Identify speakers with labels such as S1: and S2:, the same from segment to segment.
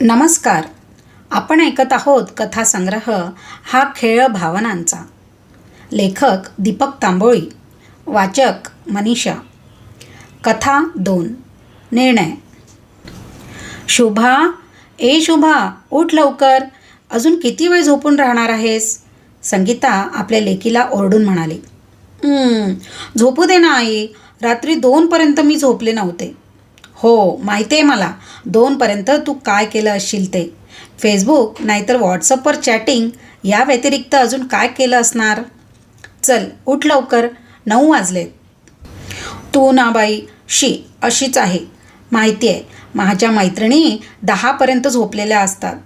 S1: नमस्कार. आपण ऐकत आहोत कथासंग्रह हा खेळ भावनांचा. लेखक दीपक तांबोळी वाचक मनीषा. कथा दोन. निर्णय. शुभा ए शुभा उठ लवकर. अजून किती वेळ झोपून राहणार आहेस? संगीता आपल्या लेकीला ओरडून म्हणाली. झोपू दे ना आई. रात्री दोनपर्यंत मी झोपले नव्हते. हो माहिती आहे मला दोनपर्यंत तू काय केलं असशील ते. फेसबुक नाहीतर व्हॉट्सअपवर चॅटिंग या व्यतिरिक्त अजून काय केलं असणार? चल उठ लवकर. नऊ वाजलेत तू ना बाई शी अशीच आहे. माहिती आहे माझ्या मैत्रिणी दहापर्यंत झोपलेल्या असतात.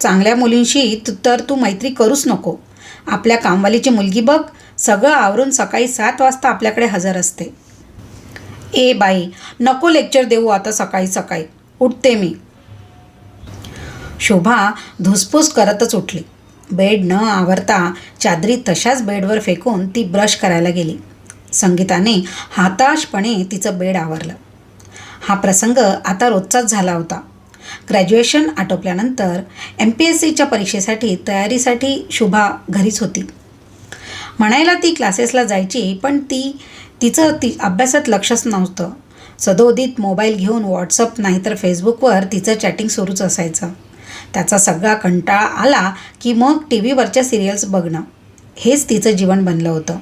S1: चांगल्या मुलींशी तू तर तू मैत्री करूच नको. आपल्या कामवालीची मुलगी बघ सगळं आवरून सकाळी सात वाजता आपल्याकडे हजर असते. ए बाई नको लेक्चर देऊ आता सकाळी सकाळी. उठते मी. शोभा धुसफूस करतच उठली. बेड न आवरता चादरी तशाच बेडवर फेकून ती ब्रश करायला गेली. संगीताने हाताशपणे तिचं बेड आवरलं. हा प्रसंग आता रोजचाच झाला होता. ग्रॅज्युएशन आटोपल्यानंतर एम पी एस सीच्या परीक्षेसाठी तयारीसाठी शुभा घरीच होती. म्हणायला ती क्लासेसला जायची पण ती तिचं ती अभ्यासात लक्षच नव्हतं. सदोदित मोबाईल घेऊन व्हॉट्सअप नाहीतर फेसबुकवर तिचं चॅटिंग सुरूच असायचं. त्याचा सगळा कंटाळा आला की मग टी व्हीवरच्या सिरियल्स बघणं. हेच तिचं जीवन बनलं होतं.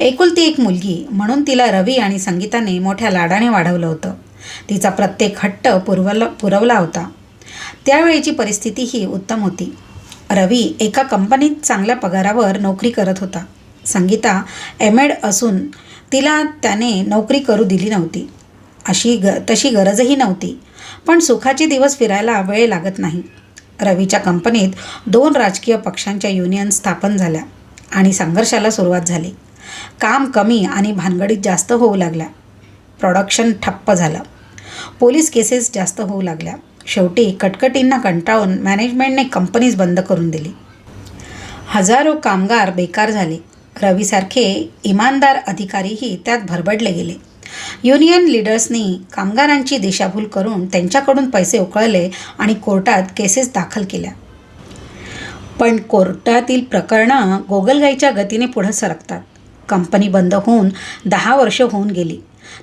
S1: एकुलती एक मुलगी म्हणून तिला रवी आणि संगीताने मोठ्या लाडाने वाढवलं होतं. तिचा प्रत्येक हट्ट पुरवला पुरवला होता. त्यावेळेची परिस्थितीही उत्तम होती. रवी एका कंपनीत चांगल्या पगारावर नोकरी करत होता. संगीता एम एड असून तिला त्याने नोकरी करू दिली नव्हती. अशी ग तशी गरजही नव्हती. पण सुखाचे दिवस फिरायला वेळ लागत नाही. रवीच्या कंपनीत दोन राजकीय पक्षांच्या युनियन स्थापन झाल्या आणि संघर्षाला सुरुवात झाली. काम कमी आणि भानगडीत जास्त होऊ लागल्या. प्रोडक्शन ठप्प झालं. पोलीस केसेस जास्त होऊ लागल्या. शेवटी कटकटींना कंटाळून मॅनेजमेंटने कंपनीज बंद करून दिली. हजारो कामगार बेकार झाले. रवीसारखे इमानदार अधिकारीही त्यात भरबडले गेले. युनियन लीडर्सनी कामगारांची दिशाभूल करून त्यांच्याकडून पैसे उकळले आणि कोर्टात केसेस दाखल केल्या. पण कोर्टातील प्रकरणं गोगलगाईच्या गतीने पुढे सरकतात. कंपनी बंद होऊन दहा वर्ष होऊन गेली.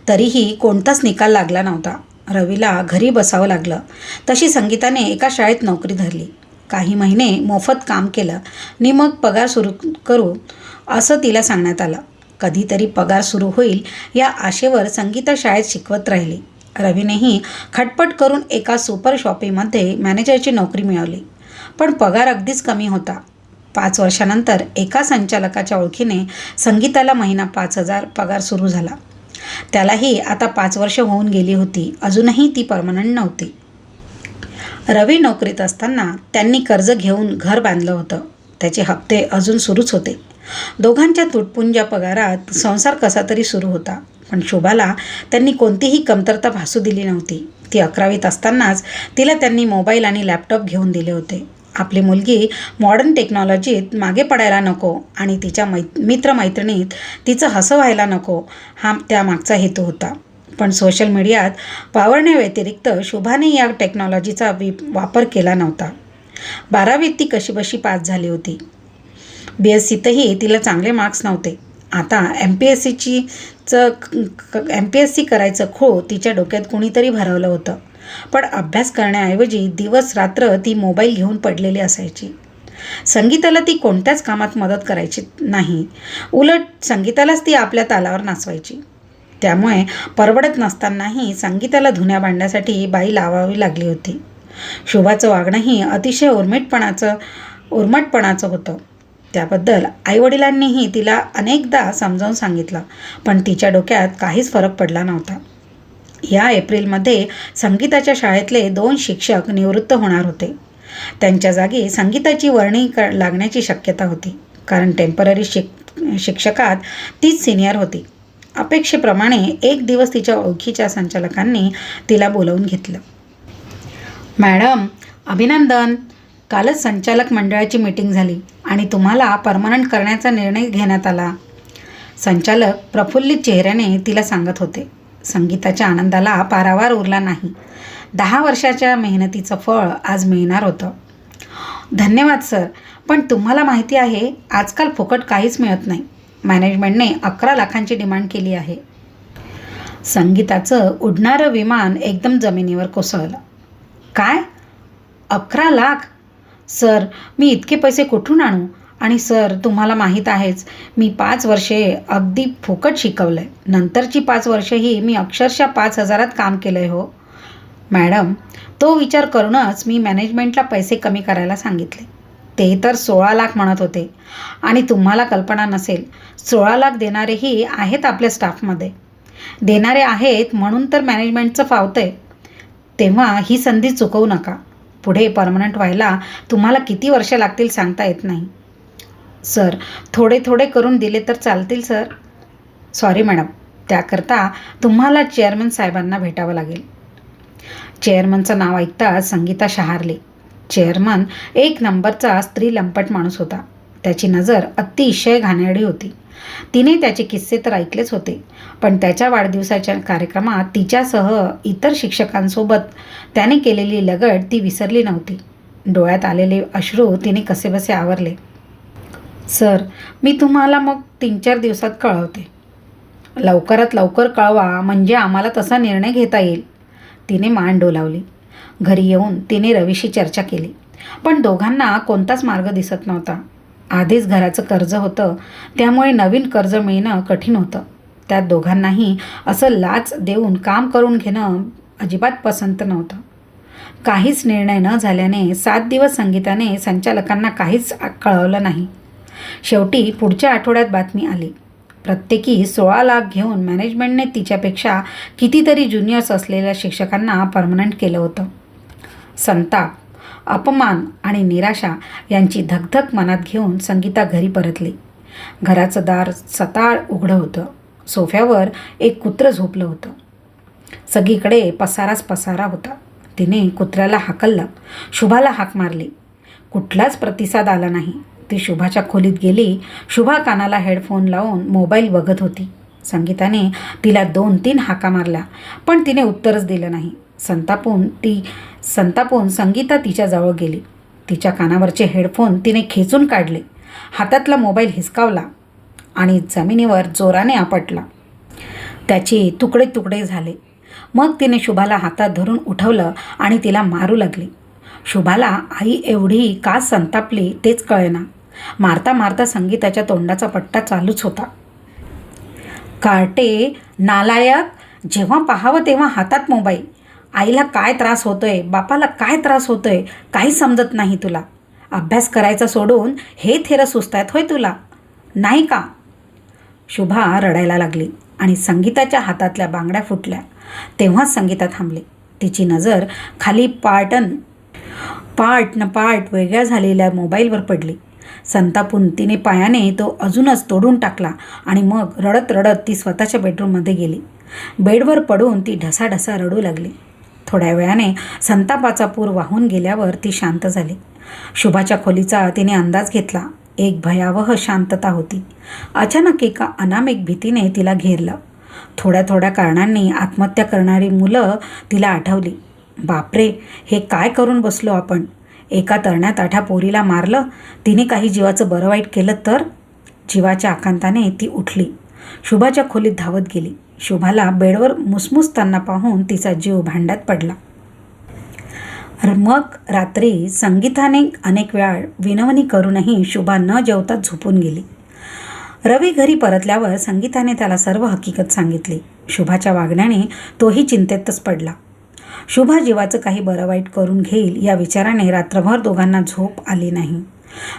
S1: तरीही कोणताच निकाल लागला नव्हता. रवीला घरी बसावं लागलं. तशी संगीताने एका शाळेत नोकरी धरली. काही महिने मोफत काम केलं नि मग पगार सुरू करू असं तिला सांगण्यात आलं. कधीतरी पगार सुरू होईल या आशेवर संगीता शाळेत शिकवत राहिली. रवीनेही खटपट करून एका सुपर शॉपीमध्ये मॅनेजरची नोकरी मिळवली. पण पगार अगदीच कमी होता. पाच वर्षानंतर एका संचालकाच्या ओळखीने संगीताला महिना पाच हजार पगार सुरू झाला. त्यालाही आता पाच वर्ष होऊन गेली होती. अजूनही ती परमनंट नव्हती. रवी नोकरीत असताना त्यांनी कर्ज घेऊन घर बांधलं होतं. त्याचे हप्ते अजून सुरूच होते. दोघांच्या तुटपुंज्या पगारात संसार कसा तरी सुरू होता. पण शोभाला त्यांनी कोणतीही कमतरता भासू दिली नव्हती. ती अकरावीत असतानाच तिला त्यांनी मोबाईल आणि लॅपटॉप घेऊन दिले होते. आपली मुलगी मॉडर्न टेक्नॉलॉजीत मागे पडायला नको आणि तिच्या मै मित्रमैत्रिणीत तिचं हसं व्हायला नको हा त्यामागचा हेतू होता. पण सोशल मीडियात वावरण्याव्यतिरिक्त शुभाने या टेक्नॉलॉजीचा वि वापर केला नव्हता. बारावीत ती कशीबशी पास झाली होती. बी एस सीतही तिला चांगले मार्क्स नव्हते. आता एम पी एस सीची च एम पी एस सी करायचं खो तिच्या डोक्यात कुणीतरी भरवलं होतं. पण अभ्यास करण्याऐवजी दिवस रात्र ती मोबाईल घेऊन पडलेली असायची. संगीताला ती कोणत्याच कामात मदत करायची नाही. उलट संगीतालाच ती आपल्या तालावर नाचवायची. त्यामुळे परवडत नसतानाही संगीताला धुण्या बांधण्यासाठी बाई लावावी लागली होती. शोभाचं वागणंही अतिशय उर्मिटपणाचं उर्मटपणाचं होतं. त्याबद्दल आईवडिलांनीही तिला अनेकदा समजावून सांगितलं पण तिच्या डोक्यात काहीच फरक पडला नव्हता. या एप्रिलमध्ये संगीताच्या शाळेतले दोन शिक्षक निवृत्त होणार होते. त्यांच्या जागी संगीताची वर्णी क लागण्याची शक्यता होती कारण टेंपररी शिक शिक्षकात तीच सिनियर होती. अपेक्षेप्रमाणे एक दिवस तिच्या ओळखीच्या संचालकांनी तिला बोलवून घेतलं. मॅडम अभिनंदन. कालच संचालक मंडळाची मीटिंग झाली आणि तुम्हाला परमनंट करण्याचा निर्णय घेण्यात आला. संचालक प्रफुल्लित चेहऱ्याने तिला सांगत होते. संगीताच्या आनंदाला पारावार उरला नाही. दहा वर्षाच्या मेहनतीचं फळ आज मिळणार होतं. धन्यवाद सर. पण तुम्हाला माहिती आहे आजकाल फुकट काहीच मिळत नाही. मॅनेजमेंटने अकरा लाखांची डिमांड केली आहे. संगीताचं उडणारं विमान एकदम जमिनीवर कोसळलं. काय? अकरा लाख? सर मी इतके पैसे कुठून आणू? आणि सर तुम्हाला माहीत आहेच मी पाच वर्षे अगदी फुकट शिकवलं आहे नंतरची पाच वर्षेही मी अक्षरशः पाच हजारात काम केलं आहे हो. मॅडम तो विचार करूनच मी मॅनेजमेंटला पैसे कमी करायला सांगितले. ते तर सोळा लाख म्हणत होते. आणि तुम्हाला कल्पना नसेल सोळा लाख देणारेही आहेत आपल्या स्टाफमध्ये. देणारे आहेत म्हणून तर मॅनेजमेंटचं फावतंय. तेव्हा ही संधी चुकवू नका. पुढे परमनंट व्हायला तुम्हाला किती वर्ष लागतील सांगता येत नाही. सर थोडे थोडे करून दिले तर चालतील सर. Sorry madam. त्याकरता तुम्हाला चेअरमन साहेबांना भेटावं लागेल. चेअरमनचं नाव ऐकताच संगीता शहारली. चेअरमन एक नंबरचा स्त्री लंपट माणूस होता. त्याची नजर अतिशय घाणेरडी होती. तिने त्याचे किस्से तर ऐकलेच होते पण त्याच्या वाढदिवसाच्या कार्यक्रमात तिच्यासह इतर शिक्षकांसोबत त्याने केलेली लगट ती विसरली नव्हती. डोळ्यात आलेले अश्रू तिने कसेबसे आवरले. सर मी तुम्हाला मग तीन चार दिवसात कळवते. लवकरात लवकर कळवा म्हणजे आम्हाला तसा निर्णय घेता येईल. तिने मान डोलावली. घरी येऊन तिने रवीशी चर्चा केली. पण दोघांना कोणताच मार्ग दिसत नव्हता. आधीच घराचं कर्ज होतं त्यामुळे नवीन कर्ज मिळणं कठीण होतं. त्यात दोघांनाही असं लाच देऊन काम करून घेणं अजिबात पसंत नव्हतं. काहीच निर्णय न झाल्याने सात दिवस संगीताने संचालकांना काहीच कळवलं नाही. शेवटी पुढच्या आठवड्यात बातमी आली. प्रत्येकी सोळा लाख घेऊन मॅनेजमेंटने तिच्यापेक्षा कितीतरी ज्युनियर्स असलेल्या शिक्षकांना परमनंट केलं होतं. संताप अपमान आणि निराशा यांची धकधक मनात घेऊन संगीता घरी परतली. घराचं दार सताळ उघडं होतं. सोफ्यावर एक कुत्रं झोपलं होतं. सगळीकडे पसाराच पसारा होता. तिने कुत्र्याला हाकललं. शुभाला हाक मारली. कुठलाच प्रतिसाद आला नाही. ती शुभाच्या खोलीत गेली. शुभा कानाला हेडफोन लावून मोबाईल बघत होती. संगीताने तिला दोन तीन हाका मारल्या पण तिने उत्तरच दिलं नाही. संतापून ती संतापून संगीता तिच्याजवळ गेली. तिच्या कानावरचे हेडफोन तिने खेचून काढले. हातातला मोबाईल हिसकावला आणि जमिनीवर जोराने आपटला. त्याचे तुकडे तुकडे झाले. मग तिने शुभाला हातात धरून उठवलं आणि तिला मारू लागली. शुभाला आई एवढी का संतापली तेच कळेना. मारता मारता संगीताच्या तोंडाचा पट्टा चालूच होता. कार्टे नालायक जेव्हा पाहावं तेव्हा हातात मोबाईल. आईला काय त्रास होतोय बापाला काय त्रास होतोय काही समजत नाही तुला. अभ्यास करायचा सोडून हे थेरं सुचतायत होय तुला. नाही का? शुभा रडायला लागली आणि संगीताच्या हातातल्या बांगड्या फुटल्या. तेव्हाच संगीता थांबली. तिची नजर खाली पार्टन पार्ट न पार्ट वेगळ्या झालेल्या मोबाईलवर पडली. संतापून तिने पायाने तो अजूनच तोडून टाकला आणि मग रडत रडत ती स्वतःच्या बेडरूममध्ये गेली. बेडवर पडून ती ढसाढसा रडू लागली. थोड्या वेळाने संतापाचा पूर वाहून गेल्यावर ती शांत झाली. शुभाच्या खोलीचा तिने अंदाज घेतला. एक भयावह शांतता होती. अचानक एका अनामिक भीतीने तिला घेरलं. थोड्या थोड्या कारणांनी आत्महत्या करणारी मुलं तिला आठवली. बापरे हे काय करून बसलो आपण? एका तरण्यात आठ्या पोरीला मारलं? तिने काही जीवाचं बरं वाईट केलं तर? जीवाच्या आकांताने ती उठली. शुभाच्या खोलीत धावत गेली. शुभाला बेडवर मुसमुसताना पाहून तिचा जीव भांड्यात पडला. मग रात्री संगीताने अनेक वेळा विनवणी करूनही शुभा न जेवता झोपून गेली. रवी घरी परतल्यावर संगीताने त्याला सर्व हकीकत सांगितली. शुभाच्या वागण्याने तोही चिंतेतच पडला. शुभा जीवाचं काही बरं वाईट करून घेईल या विचाराने रात्रभर दोघांना झोप आली नाही.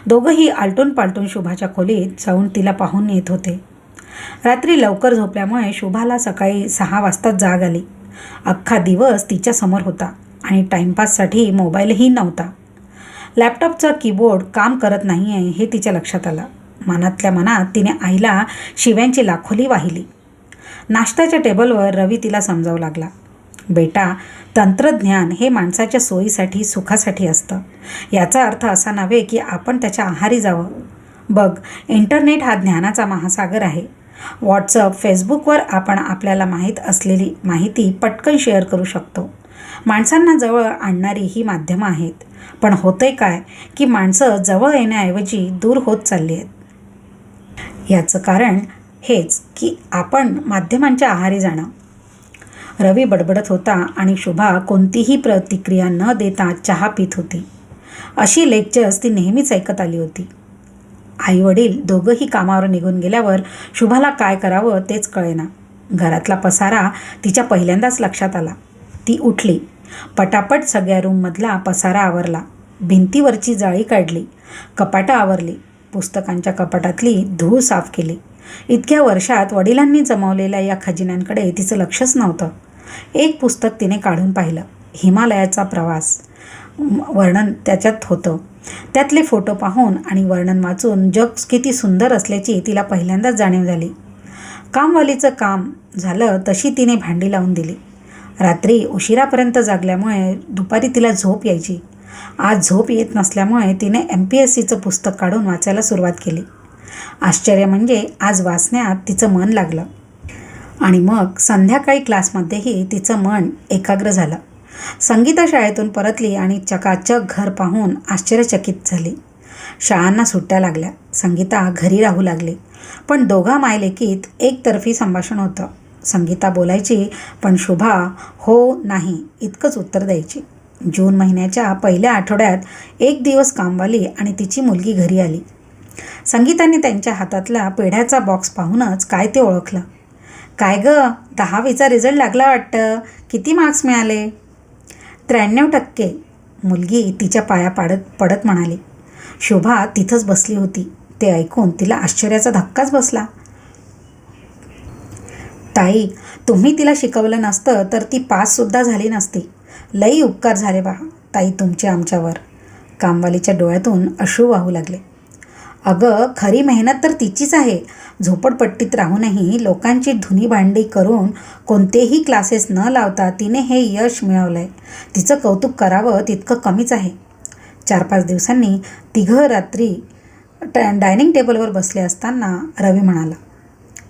S1: दोघंही आलटून पालटून शुभाच्या खोलीत जाऊन तिला पाहून येत होते. रात्री लवकर झोपल्यामुळे शुभाला सकाळी सहा वाजता जाग आली. अख्खा दिवस तिच्यासमोर होता आणि टाईमपाससाठी मोबाईलही नव्हता. लॅपटॉपचा कीबोर्ड काम करत नाही आहे हे तिच्या लक्षात आलं. मनातल्या मनात तिने आईला शिव्यांची लाखोली वाहिली. नाश्त्याच्या टेबलवर रवी तिला समजावू लागला. बेटा तंत्रज्ञान हे माणसाच्या सोयीसाठी सुखासाठी असतं. याचा अर्थ असा नव्हे की आपण त्याच्या आहारी जावं. बघ इंटरनेट हा ज्ञानाचा महासागर आहे. व्हॉट्सअप फेसबुकवर आपण आपल्याला माहीत असलेली माहिती पटकन शेअर करू शकतो. माणसांना जवळ आणणारी ही माध्यमं आहेत. पण होतंय काय की माणसं जवळ येण्याऐवजी दूर होत चालली आहेत? याचं कारण हेच की आपण माध्यमांच्या आहारी जाणं. रवी बडबडत होता आणि शुभा कोणतीही प्रतिक्रिया न देता चहा पित होती. अशी लेक्चर्स ती नेहमीच ऐकत आली होती. आईवडील दोघंही कामावर निघून गेल्यावर शुभाला काय करावं तेच कळेना. घरातला पसारा तिच्या पहिल्यांदाच लक्षात आला. ती उठली. पटापट सगळ्या रूममधला पसारा आवरला. भिंतीवरची जाळी काढली. कपाटं आवरली. पुस्तकांच्या कपाटातली धूळ साफ केली. इतक्या वर्षात वडिलांनी जमवलेल्या या खजिन्यांकडे तिचं लक्षच नव्हतं. एक पुस्तक तिने काढून पाहिलं. हिमालयाचा प्रवास. वर्णन त्याच्यात होतं. त्यातले फोटो पाहून आणि वर्णन वाचून जग किती सुंदर असल्याची तिला पहिल्यांदाच जाणीव झाली. कामवालीचं काम झालं तशी तिने भांडी लावून दिली. रात्री उशिरापर्यंत जागल्यामुळे दुपारी तिला झोप यायची. आज झोप येत नसल्यामुळे तिने एम पी एस सीचं पुस्तक काढून वाचायला सुरुवात केली. आश्चर्य म्हणजे आज वाचण्यात तिचं मन लागलं. आणि मग संध्याकाळी क्लासमध्येही तिचं मन एकाग्र झालं. संगीता शाळेतून परतली आणि चकाचक घर पाहून आश्चर्यचकित झाली. शाळांना सुट्ट्या लागल्या. संगीता घरी राहू लागली. पण दोघा मायलेकीत एकतर्फी संभाषण होतं. संगीता बोलायची पण शुभा हो नाही इतकंच उत्तर द्यायची. जून महिन्याच्या पहिल्या आठवड्यात एक दिवस कामवाली आणि तिची मुलगी घरी आली. संगीताने त्यांच्या हातातला पेढ्याचा बॉक्स पाहूनच काय ते ओळखलं. काय गं दहावीचा रिझल्ट लागला वाटतं. किती मार्क्स मिळाले? त्र्याण्णव टक्के मुलगी तिच्या पाया पाडत पडत म्हणाली. शोभा तिथंच बसली होती. ते ऐकून तिला आश्चर्याचा धक्काच बसला. ताई तुम्ही तिला शिकवलं नसतं तर ती पाससुद्धा झाली नसती. लई उपकार झाले बा ताई तुमचे आमच्यावर. कामवालीच्या डोळ्यातून अश्रू वाहू लागले. अगं खरी मेहनत तर तिचीच आहे. झोपडपट्टीत राहूनही लोकांची धुनी भांडी करून कोणतेही क्लासेस न लावता तिने हे यश मिळवलं आहे तिचं कौतुक करावं तितकं कमीच आहे. चार पाच दिवसांनी तिघं रात्री ट डायनिंग टेबलवर बसले असताना रवी म्हणाला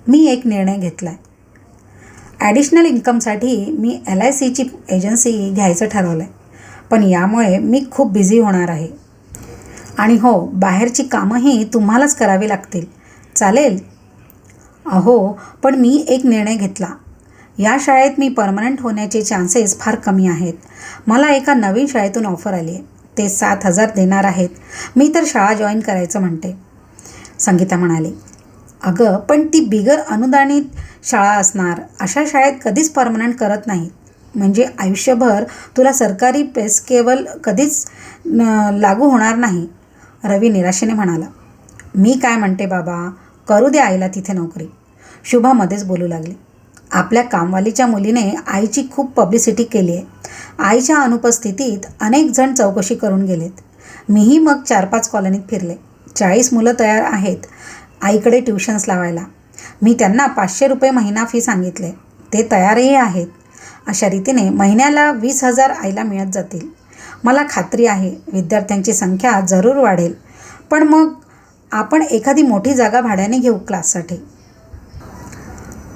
S1: मी एक निर्णय घेतला आहे ॲडिशनल इन्कमसाठी मी एल आय सीची एजन्सी घ्यायचं ठरवलं आहे पण यामुळे मी खूप बिझी होणार आहे. आणि हो बाहेरची कामंही तुम्हालाच करावी लागतील. चालेल? अहो पण मी एक निर्णय घेतला. या शाळेत मी परमनंट होण्याचे चान्सेस फार कमी आहेत. मला एका नवीन शाळेतून ऑफर आली आहे ते सात हजार देणार आहेत. मी तर शाळा जॉईन करायचं म्हणते. संगीता म्हणाली. अगं पण ती बिगर अनुदानित शाळा असणार. अशा शाळेत कधीच परमनंट करत नाही. म्हणजे आयुष्यभर तुला सरकारी पेस केवल कधीच लागू होणार नाही. रवी निराशेने म्हणाला मी काय म्हणते बाबा? करू दे आईला तिथे नोकरी. शुभा मध्येच बोलू लागली आपल्या कामवालीच्या मुलीने आईची खूप पब्लिसिटी केली आहे. आईच्या अनुपस्थितीत अनेक जण चौकशी करून गेलेत. मीही मग चार पाच कॉलनीत फिरले. चाळीस मुलं तयार आहेत आईकडे ट्युशन्स लावायला. मी त्यांना पाचशे रुपये महिना फी सांगितले. ते तयारही आहेत. अशा रीतीने महिन्याला वीस हजार आईला मिळत जातील. मला खात्री आहे. विद्यार्थ्यांची संख्या जरूर वाढेल. पण मग आपण एखादी मोठी जागा भाड्याने घेऊ क्लाससाठी?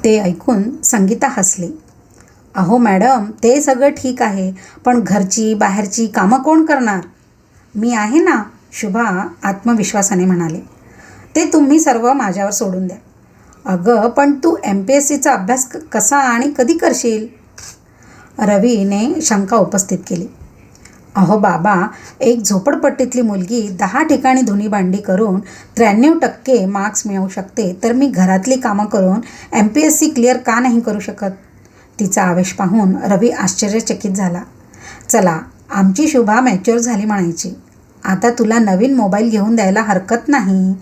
S1: ते ऐकून संगीता हसली. अहो मॅडम ते सगळं ठीक आहे पण घरची बाहेरची कामं कोण करणार? मी आहे ना शुभा आत्मविश्वासाने म्हणाले. ते तुम्ही सर्व माझ्यावर सोडून द्या. अगं पण तू एम पी एस सीचा अभ्यास क कसा आणि कधी करशील? रवीने शंका उपस्थित केली. अहो बाबा एक झोपडपट्टीतली मुलगी दहा ठिकाणी धुनी भांडी करून त्र्याण्णव टक्के मार्क्स मिळवू शकते तर मी घरातली कामं करून M P S C clear का नाही करू शकत? तिचा आवेश पाहून रवी आश्चर्यचकित झाला. चला आमची शुभा मॅच्युअर झाली म्हणायची. आता तुला नवीन मोबाईल घेऊन द्यायला हरकत नाही?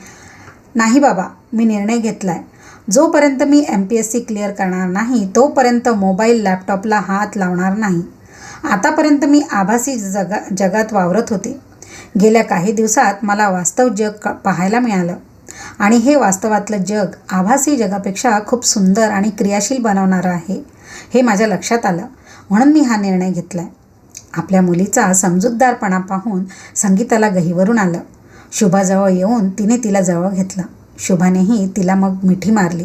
S1: नाही बाबा मी निर्णय घेतला आहे जोपर्यंत मी M P S C clear करणार नाही तोपर्यंत मोबाईल लॅपटॉपला हात लावणार नाही. आतापर्यंत मी आभासी जगा जगात वावरत होते. गेल्या काही दिवसात मला वास्तव जग पाहायला मिळालं. आणि हे वास्तवातलं जग आभासी जगापेक्षा खूप सुंदर आणि क्रियाशील बनवणारं आहे हे माझ्या लक्षात आलं. म्हणून मी हा निर्णय घेतला आहे आपल्या मुलीचा समजूतदारपणा पाहून संगीताला गहीवरून आलं. शुभाजवळ येऊन तिने तिला जवळ घेतलं. शुभानेही तिला मग मिठी मारली.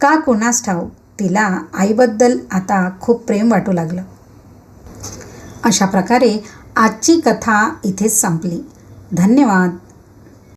S1: का कुणास ठाऊ तिला आईबद्दल आता खूप प्रेम वाटू लागलं. अशा प्रकारे आजची कथा इथेच संपली. धन्यवाद.